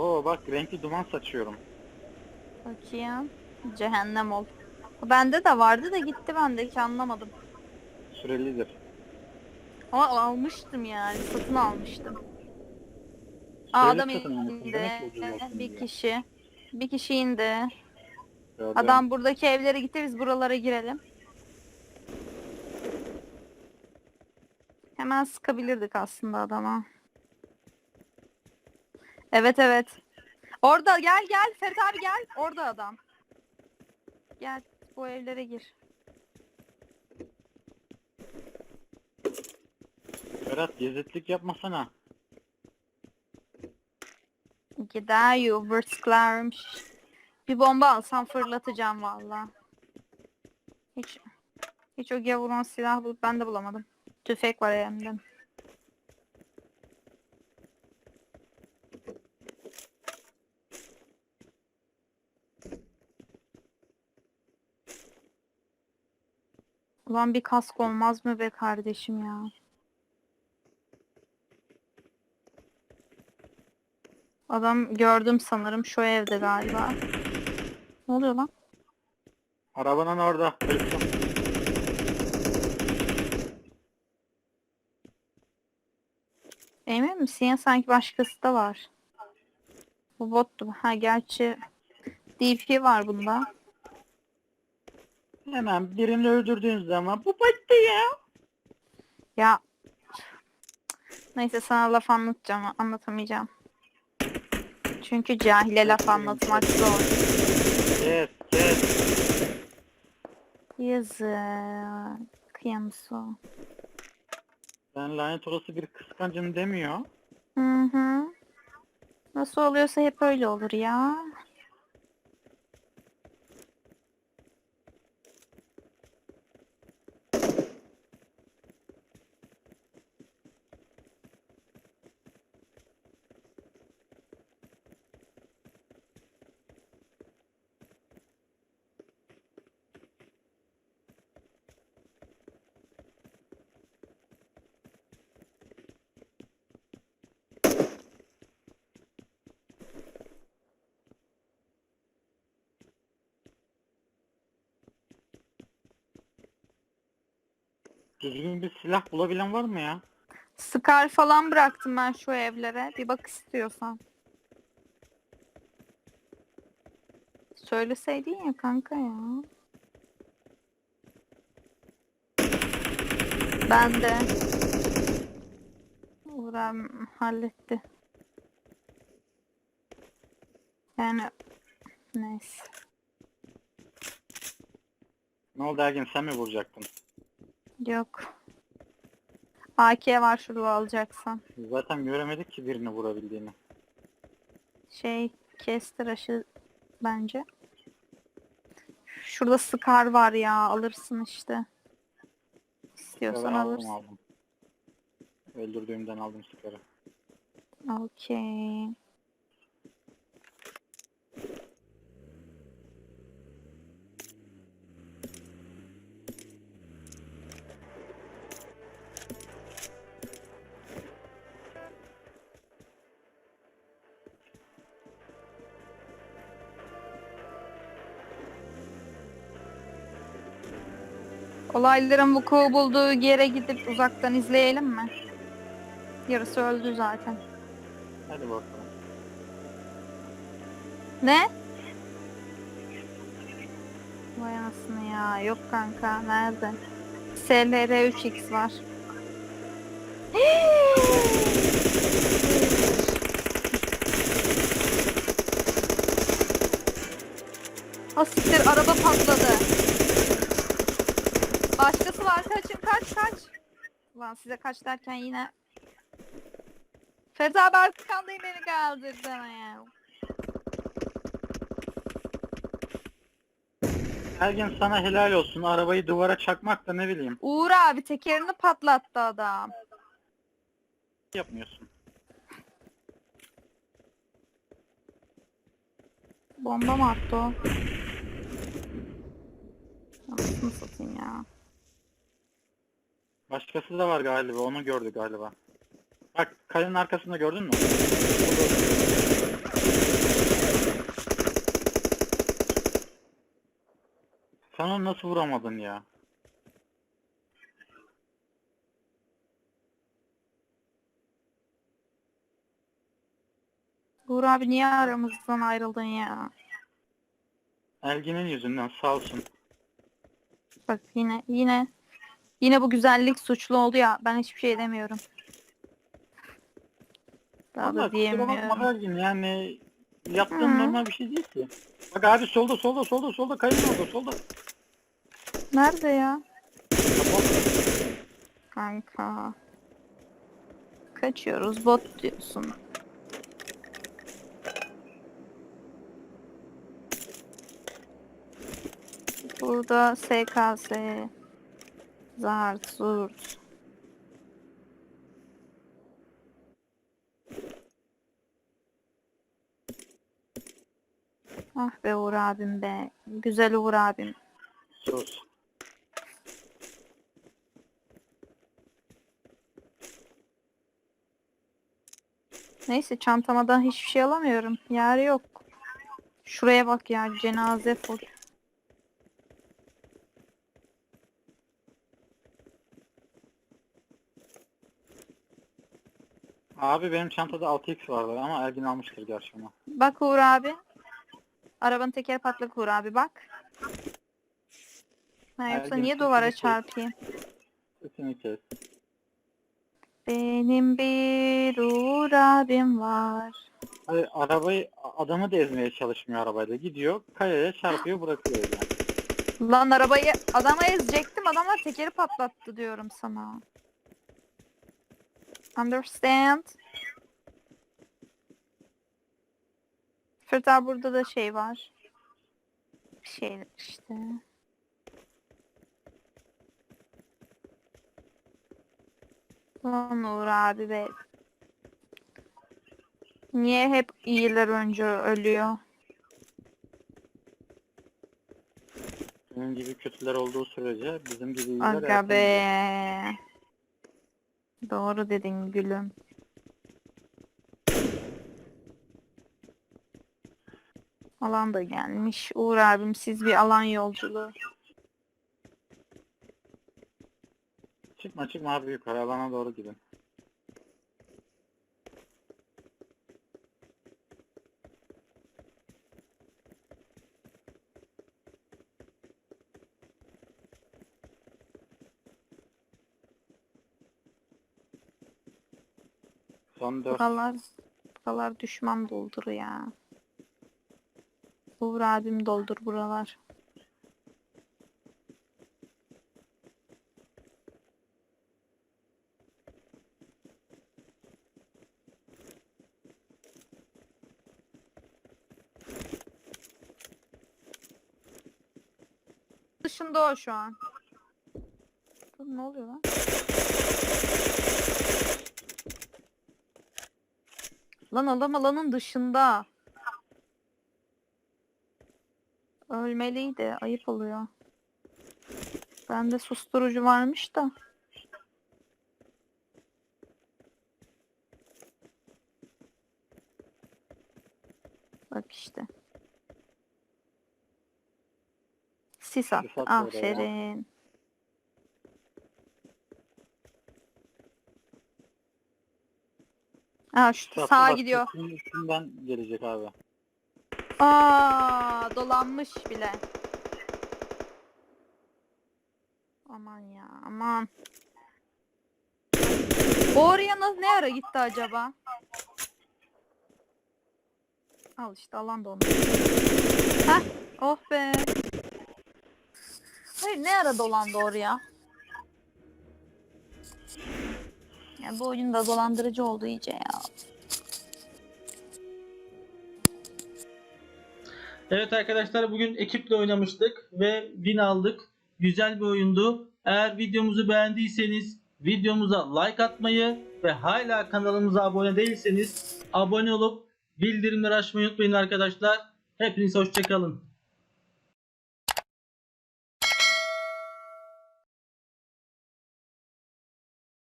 Oo bak renkli duman saçıyorum. Bakayım. Cehennem ol. Bende de vardı da gitti bende hiç anlamadım. Sürelidir. Ama almıştım yani satın almıştım. Aa, Süreli adam satın almışsın, indi. demek ki ucuz olsun Bir diye. kişi. Bir kişi indi. Gördüm. Adam buradaki evlere gitti biz buralara girelim. Hemen sıkabilirdik aslında adama. Evet evet. Orada gel gel Ferit abi gel. Orada adam. Gel bu evlere gir. Berat gezetlik yapmasana. Gider you vırtıklarmış. Bir bomba alsam fırlatacağım valla. Hiç hiç o gavurun silah bulup ben de bulamadım. Tüfek var elimde. Ulan bir kask olmaz mı be kardeşim ya? Adam gördüm sanırım şu evde galiba. Ne oluyor lan? Arabanın orada. Emin misin ya sanki başkası da var. Bu bottu. Ha gerçi DP var bunda. Hemen birini öldürdüğün zaman bu battı ya. Ya neyse sana laf anlatacağım anlatamayacağım. Çünkü cahile laf anlatmak zor. Kes kes. Yazık. Kıyamso. Ben lanet olası bir kıskancım demiyor. Hı hı. Nasıl oluyorsa hep öyle olur ya. Düzgün bir silah bulabilen var mı ya? Scar falan bıraktım ben şu evlere. Bir bak istiyorsan. Söyleseydin ya kanka ya. Ben de. Uğram halletti. Yani neyse. Ne oldu Ergin sen mi vuracaktın? Yok. AK var şurada alacaksan. Zaten göremedik ki birini vurabildiğini. Şey kestiraşı bence. Şurada Scar var ya alırsın işte. İstiyorsan Ben alırsın. aldım aldım. Öldürdüğümden aldım sıkarı. Okey. Olayların vuku bulduğu yere gidip uzaktan izleyelim mi? Yarısı öldü zaten. Hadi bakalım. Ne? Vay anasını ya. Yok kanka. Nerede? SLR 3X var. Ha siktir araba patladı. Başkası var kaçın kaç kaç. Ulan size kaç derken yine. Ferit abi arkandayım beni kaldırdın ya. Ergin sana helal olsun. Arabayı duvara çakmak da ne bileyim. Uğur abi tekerini patlattı adam. Yapmıyorsun. Bomba mı attı o? Nasıl satayım ya? Başkası da var galiba. Onu gördü galiba. Bak kayanın arkasında gördün mü? Sana nasıl vuramadın ya? Uğur abi niye aramızdan ayrıldın ya? Elgin'in yüzünden sağ olsun. Bak yine yine yine bu güzellik suçlu oldu ya. Ben hiçbir şey demiyorum. Daha Ama da kusura diyemiyorum. bakma Elgin yani yaptığın Hı. normal bir şey değil ki. Bak abi solda solda solda solda kayın orada solda. Nerede ya? Kanka. Kaçıyoruz bot diyorsun. Burada SKS. Zart zurt. Ah be Uğur abim be. Güzel Uğur abim. Sus. Neyse çantamadan hiçbir şey alamıyorum. Yer yok. Şuraya bak ya cenaze full. Abi benim çantada 6x vardı ama Elgin almıştır gerçi onu. Bak Uğur abi. Arabanın tekeri patlak Uğur abi bak. Ha, yoksa Ergin niye duvara kes. çarpayım? Sesini kes. Benim bir Uğur abim var. Hayır, arabayı adamı da ezmeye çalışmıyor arabayla. Gidiyor kayaya çarpıyor bırakıyor öyle. Lan arabayı adama ezecektim. Adamlar tekeri patlattı diyorum sana. Understand? Fırta burada da şey var. Bir şeyler işte. Lan Uğur abi be. Niye hep iyiler önce ölüyor? Senin gibi kötüler olduğu sürece bizim gibi iyiler Aga erken be. Doğru dedin gülüm. Alan da gelmiş. Uğur abim siz bir alan yolculuğu. Çıkma çıkma abi yukarı alana doğru gidin. Son 4. Buralar, buralar düşman doldur ya. Uğur abim doldur buralar. Dışında o şu an. Ne oluyor lan? Lan adam alanın dışında. Ölmeliydi. Ayıp oluyor. Bende susturucu varmış da. Bak işte. Sis attı. Sis attı oraya. Aferin. Aa şu Çatı sağa bak, gidiyor. üstün- Üstünden gelecek abi. Aa, dolanmış bile. Aman ya, aman. O Oraya na- ne ara gitti acaba? Al işte alan dondu. Heh, oh be. Hayır ne ara dolandı oraya? Ya bu oyunda dolandırıcı oldu iyice ya. Evet arkadaşlar bugün ekiple oynamıştık ve win aldık. Güzel bir oyundu. Eğer videomuzu beğendiyseniz videomuza like atmayı ve hala kanalımıza abone değilseniz abone olup bildirimleri açmayı unutmayın arkadaşlar. Hepinize hoşçakalın.